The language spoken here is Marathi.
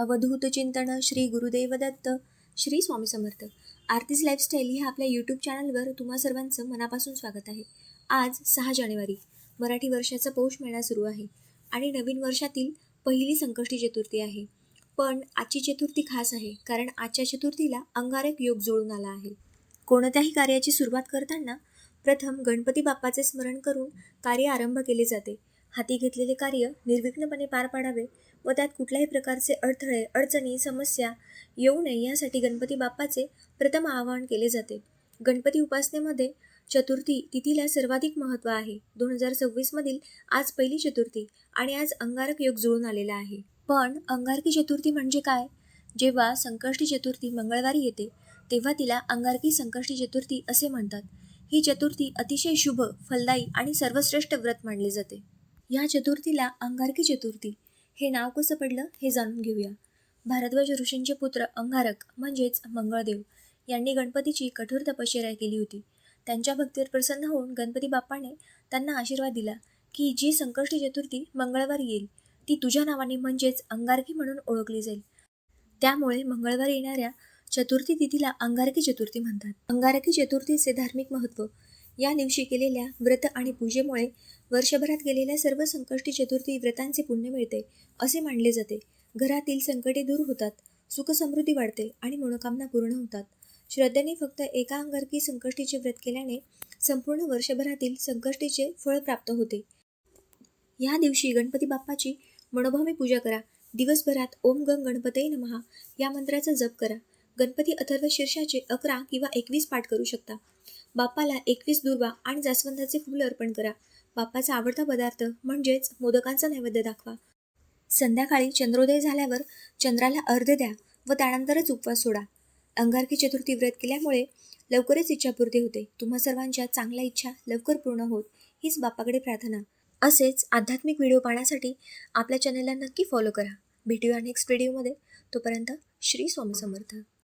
अवधूत चिंतन श्री गुरुदेव दत्त श्री स्वामी समर्थ. आरतीज लाईफस्टाईल ह्या आपल्या यूट्यूब चॅनलवर तुम्हा सर्वांचं मनापासून स्वागत आहे. आज सहा जानेवारी मराठी वर्षाचा पौष महिना सुरू आहे आणि नवीन वर्षातील पहिली संकष्टी चतुर्थी आहे. पण आजची चतुर्थी खास आहे कारण आजच्या चतुर्थीला अंगारक योग जुळून आला आहे. कोणत्याही कार्याची सुरुवात करताना प्रथम गणपती बाप्पाचे स्मरण करून कार्य आरंभ केले जाते. हाती घेतलेले कार्य निर्विघ्नपणे पार पाडावे व त्यात कुठल्याही प्रकारचे अडथळे अडचणी समस्या येऊ नये यासाठी गणपती बाप्पाचे प्रथम आवाहन केले जाते. गणपती उपासनेमध्ये चतुर्थी तिथीला सर्वाधिक महत्त्व आहे. दोन हजार सव्वीसमधील आज पहिली चतुर्थी आणि आज अंगारक योग जुळून आलेला आहे. पण अंगारकी चतुर्थी म्हणजे काय? जेव्हा संकष्टी चतुर्थी मंगळवारी येते तेव्हा तिला अंगारकी संकष्टी चतुर्थी असे म्हणतात. ही चतुर्थी अतिशय शुभ फलदायी आणि सर्वश्रेष्ठ व्रत मानले जाते. या चतुर्थीला अंगारकी चतुर्थी. हे नाव कसं पडलं हे जाणून घेऊया. भारद्वाज ऋषींचे पुत्र अंगारक म्हणजेच मंगळदेव यांनी गणपतीची कठोर तपश्चर्या केली होती. त्यांच्या भक्तीवर प्रसन्न होऊन गणपती बाप्पाने त्यांना आशीर्वाद दिला की जी संकष्टी चतुर्थी मंगळवारी येईल ती तुझ्या नावाने म्हणजेच अंगारकी म्हणून ओळखली जाईल. त्यामुळे मंगळवारी येणाऱ्या चतुर्थी तिथीला अंगारकी चतुर्थी म्हणतात. अंगारकी चतुर्थीचे धार्मिक महत्त्व या दिवशी केलेल्या व्रत आणि पूजेमुळे वर्षभरात गेलेल्या सर्व संकष्टी चतुर्थी व्रतांचे पुण्य मिळते असे मानले जाते. घरातील संकटे दूर होतात सुखसमृद्धी वाढते आणि मनोकामना पूर्ण होतात. श्रद्धेने फक्त एका अंगारकी संकष्टीचे व्रत केल्याने संपूर्ण वर्षभरातील संकष्टीचे फळ प्राप्त होते. या दिवशी गणपती बाप्पाची मनोभावे पूजा करा. दिवसभरात ओम गंग गणपतये नमहा या मंत्राचा जप करा. गणपती अथर्व शीर्षाचे अकरा किंवा एकवीस पाठ करू शकता. बाप्पाला एकवीस दुर्वा आणि जास्वंदाचे फुलं अर्पण करा. बाप्पाचा आवडता पदार्थ म्हणजेच मोदकांचा नैवेद्य दाखवा. संध्याकाळी चंद्रोदय झाल्यावर चंद्राला अर्ध द्या व त्यानंतरच उपवास सोडा. अंगारकी चतुर्थी व्रत केल्यामुळे लवकरच इच्छापूर्ती होते. तुम्हा सर्वांच्या चांगल्या इच्छा लवकर पूर्ण होत हीच बाप्पाकडे प्रार्थना. असेच आध्यात्मिक व्हिडिओ पाहण्यासाठी आपल्या चॅनलला नक्की फॉलो करा. भेटूया नेक्स्ट व्हिडिओमध्ये तोपर्यंत श्री स्वामी समर्थ.